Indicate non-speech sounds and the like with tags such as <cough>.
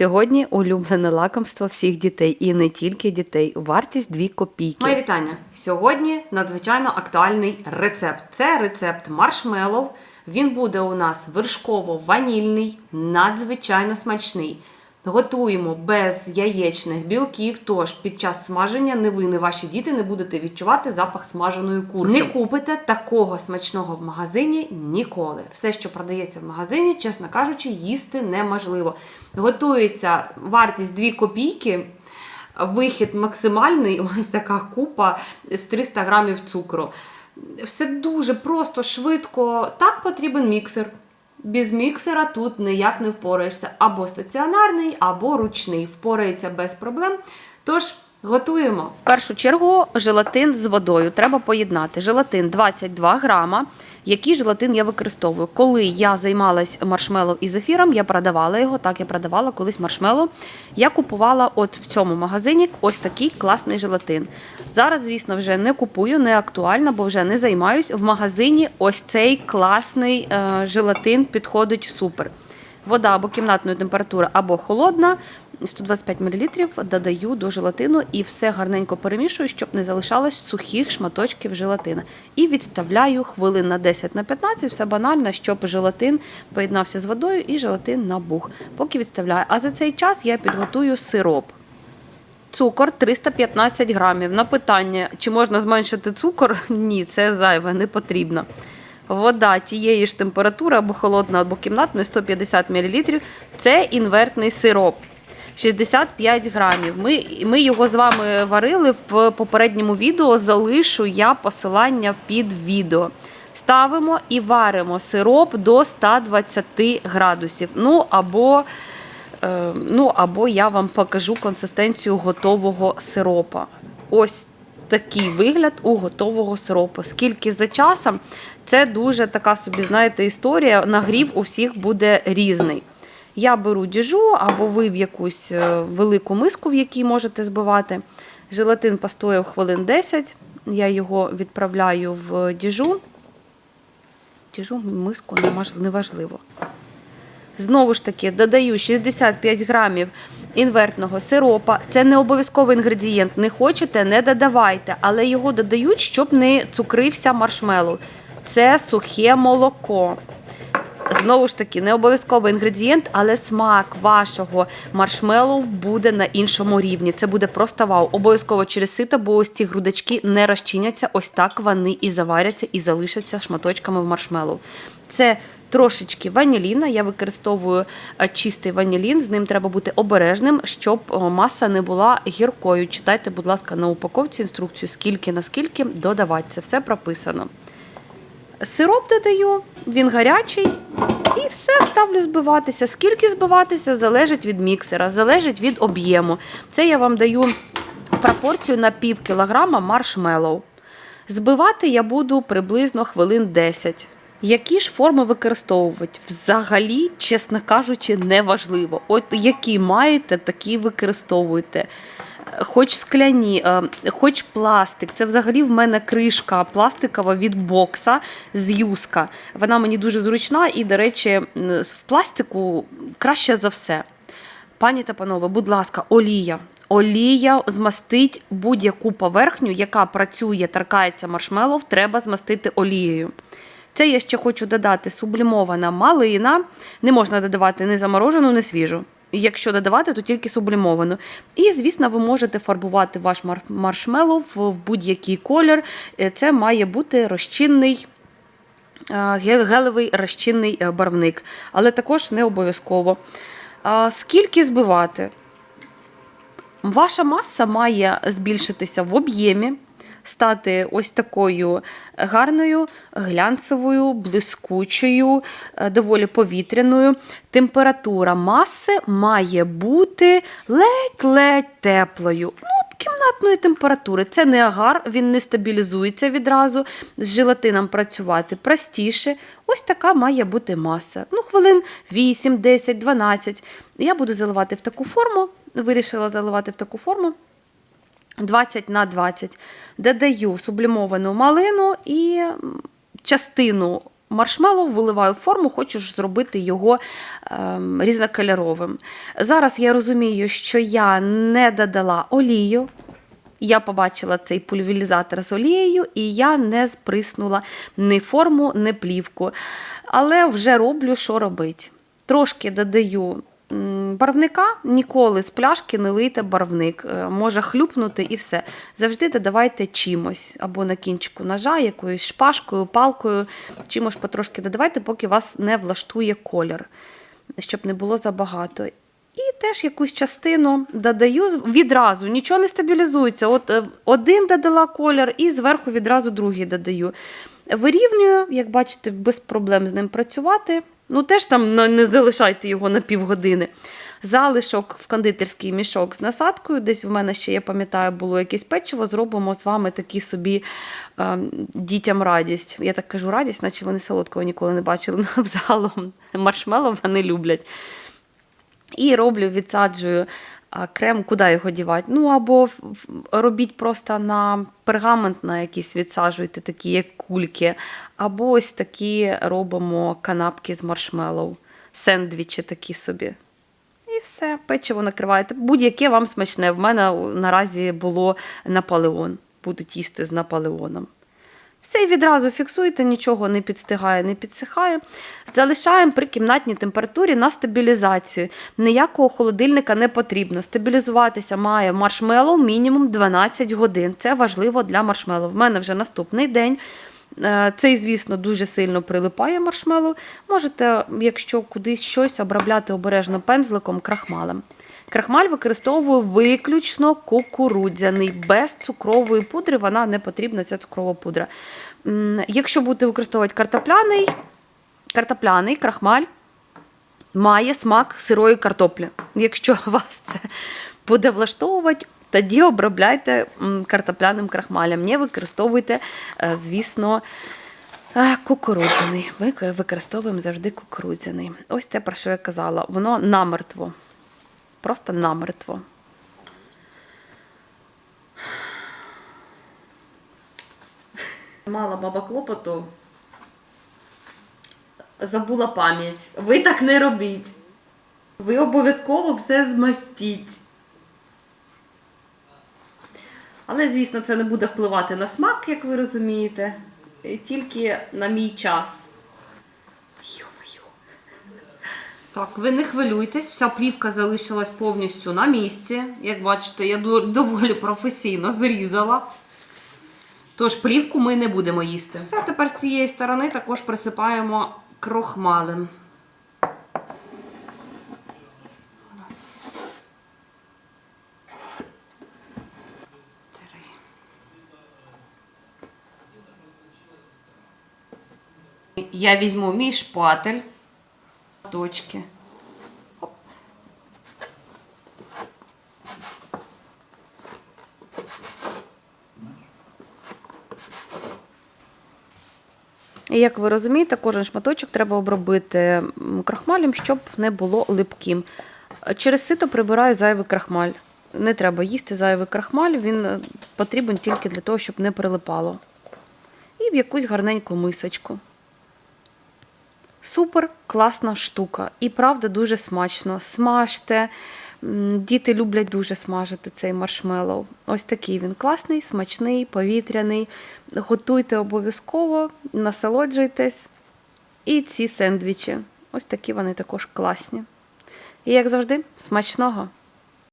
Сьогодні улюблене лакомство всіх дітей і не тільки дітей. Вартість 2 копійки. Моє вітання. Сьогодні надзвичайно актуальний рецепт. Це рецепт маршмеллоу. Він буде у нас вершково-ванільний, надзвичайно смачний. Готуємо без яєчних білків, тож під час смаження не ви, не ваші діти не будете відчувати запах смаженої курки. Не купите такого смачного в магазині ніколи. Все, що продається в магазині, чесно кажучи, їсти неможливо. Готується вартість 2 копійки. Вихід максимальний, <laughs> ось така купа з 300 грамів цукру. Все дуже просто, швидко. Так потрібен міксер. Без міксера тут ніяк не впораєшся. Або стаціонарний, або ручний. Впорається без проблем. Тож, готуємо. В першу чергу желатин з водою треба поєднати. Желатин 22 грама. Який желатин я використовую? Коли я займалась маршмеллоу і зефіром, я продавала його. Так, я продавала колись маршмеллоу. Я купувала от в цьому магазині ось такий класний желатин. Зараз, звісно, вже не купую, не актуально, бо вже не займаюсь. В магазині ось цей класний е, желатин підходить супер. Вода або кімнатної температури, або холодна. 125 мл додаю до желатину і все гарненько перемішую, щоб не залишалось сухих шматочків желатина. І відставляю хвилин на 10 на 15, все банально, щоб желатин поєднався з водою і желатин набух. Поки відставляю. А за цей час я підготую сироп. Цукор 315 грамів. На питання, чи можна зменшити цукор? Ні, це зайве, не потрібно. Вода тієї ж температури або холодна, або кімнатної 150 мл. Це інвертний сироп. 65 грамів. Ми, ми його з вами варили в попередньому відео. Залишу я посилання під відео. Ставимо і варимо сироп до 120 градусів. Ну або, е, ну, або я вам покажу консистенцію готового сиропа. Ось такий вигляд у готового сиропу. Скільки за часом, це дуже така собі, знаєте, історія. Нагрів у всіх буде різний. Я беру діжу або ви в якусь е, велику миску, в якій можете збивати. Желатин постояв хвилин 10. Я його відправляю в діжу. Діжу, миску неважливо. Знову ж таки, додаю 65 грамів інвертного сиропа. Це не обов'язковий інгредієнт. Не хочете, не додавайте, але його додають, щоб не цукрився маршмеллоу. Це сухе молоко. Знову ж таки, не обов'язковий інгредієнт, але смак вашого маршмеллоу буде на іншому рівні. Це буде просто вау. Обов'язково через сито, бо ось ці грудочки не розчиняться. Ось так вони і заваряться, і залишаться шматочками в маршмеллоу. Це трошечки ваніліна. Я використовую е, чистий ванілін. З ним треба бути обережним, щоб е, маса не була гіркою. Читайте, будь ласка, на упаковці інструкцію, скільки наскільки додавати. Це все прописано. Сироп додаю, він гарячий, і все ставлю збиватися. Скільки збиватися, залежить від міксера, залежить від об'єму. Це я вам даю пропорцію на пів кілограма маршмеллоу. Збивати я буду приблизно хвилин 10. Які ж форми використовувати? Взагалі, чесно кажучи, неважливо. От які маєте, такі використовуйте. Хоч скляні, е, хоч пластик. Це взагалі в мене кришка пластикова від бокса з юска. Вона мені дуже зручна і, до речі, в пластику краще за все. Пані та панове, будь ласка, олія. Олія змастить будь-яку поверхню, яка працює, торкається маршмеллоу, треба змастити олією. Це я ще хочу додати сублімована малина. Не можна додавати не заморожену, не свіжу. Якщо додавати, то тільки сублімовану. І, звісно, ви можете фарбувати ваш мар- маршмеллоу в в будь-який колір. Е, Це має бути розчинний. е, Гелевий розчинний е, барвник, але також не обов'язково. Скільки збивати? Ваша маса має збільшитися в об'ємі, стати ось такою гарною, глянцевою, блискучою, е, доволі повітряною. Температура маси має бути ледь-ледь теплою. Ну, кімнатної температури. Це не агар, він не стабілізується відразу. З желатином працювати простіше. Ось така має бути маса. Ну, хвилин 8, 10, 12. Я буду заливати в таку форму. Вирішила заливати в таку форму. 20 на 20. Додаю сублімовану малину і частину маршмеллоу, виливаю в форму, хочу ж зробити його ем, різнокольоровим. Зараз я розумію, що я не додала олію. Я побачила цей пульверізатор з олією, і я не сприснула ні форму, ні плівку. Але вже роблю, що робити. Трошки додаю барвника, ніколи з пляшки не лийте барвник. Е, Може хлюпнути і все. Завжди додавайте чимось, або на кінчику ножа, якоюсь шпажкою, палкою, чимось потрошки додавайте, поки вас не влаштує колір, щоб не було забагато. І теж якусь частину додаю відразу, нічого не стабілізується. От е, один додала колір, і зверху відразу другий додаю. Вирівнюю, як бачите, без проблем з ним працювати. Ну, теж там не залишайте його на півгодини. Залишок в кондитерський мішок з насадкою. Десь в мене ще, я пам'ятаю, було якесь печиво. Зробимо з вами такі собі е, дітям радість. Я так кажу радість, наче вони солодкого ніколи не бачили. Ну, <laughs> Взагалом маршмеллоу вони люблять. І роблю, відсаджую а, крем, куди його дівати. Ну, або робіть просто на пергамент на якийсь відсаджуйте, такі як кульки, або ось такі робимо канапки з маршмеллоу, сендвічі такі собі. Все, печиво накриваєте. Будь-яке вам смачне. В мене наразі було Наполеон. Будуть їсти з Наполеоном. Все і відразу фіксуєте, нічого не підстигає, не підсихає. Залишаємо при кімнатній температурі на стабілізацію. Ніякого холодильника не потрібно. Стабілізуватися має маршмеллоу мінімум 12 годин. Це важливо для маршмеллоу. В мене вже наступний день. Е, Цей, звісно, дуже сильно прилипає маршмеллоу. Можете, якщо кудись щось, обробляти обережно пензликом, крахмалем. Крахмаль використовую виключно кукурудзяний, без цукрової пудри, вона не потрібна, ця цукрова пудра. Якщо будете використовувати картопляний, картопляний крахмаль має смак сирої картоплі. Якщо <laughs> вас це буде влаштовувати, тоді обробляйте картопляним крахмалем. Не використовуйте, е, звісно, е, кукурудзяний. Ми використовуємо завжди кукурудзяний. Ось те, про що я казала. Воно намертво. Просто намертво. Мала баба клопоту. Забула пам'ять. Ви так не робіть. Ви обов'язково все змастіть. Але, звісно, це не буде впливати на смак, як ви розумієте, е, тільки на мій час. Так, ви не хвилюйтесь, вся плівка залишилась повністю на місці. Як бачите, я доволі професійно зрізала. Тож плівку ми не будемо їсти. Все, тепер з цієї сторони також присипаємо крохмалем. Я візьму мій шпатель. Точки. І як ви розумієте, кожен шматочок треба обробити крахмалем, щоб не було липким. Через сито прибираю зайвий крахмаль. Не треба їсти зайвий крахмаль, він е, потрібен тільки для того, щоб не прилипало. І в якусь гарненьку мисочку. Супер класна штука. І правда дуже смачно. Смажте. Діти люблять дуже смажити цей маршмеллоу. Ось такий він класний, смачний, повітряний. Готуйте обов'язково, насолоджуйтесь. І ці сендвічі. Ось такі вони також класні. І як завжди, смачного!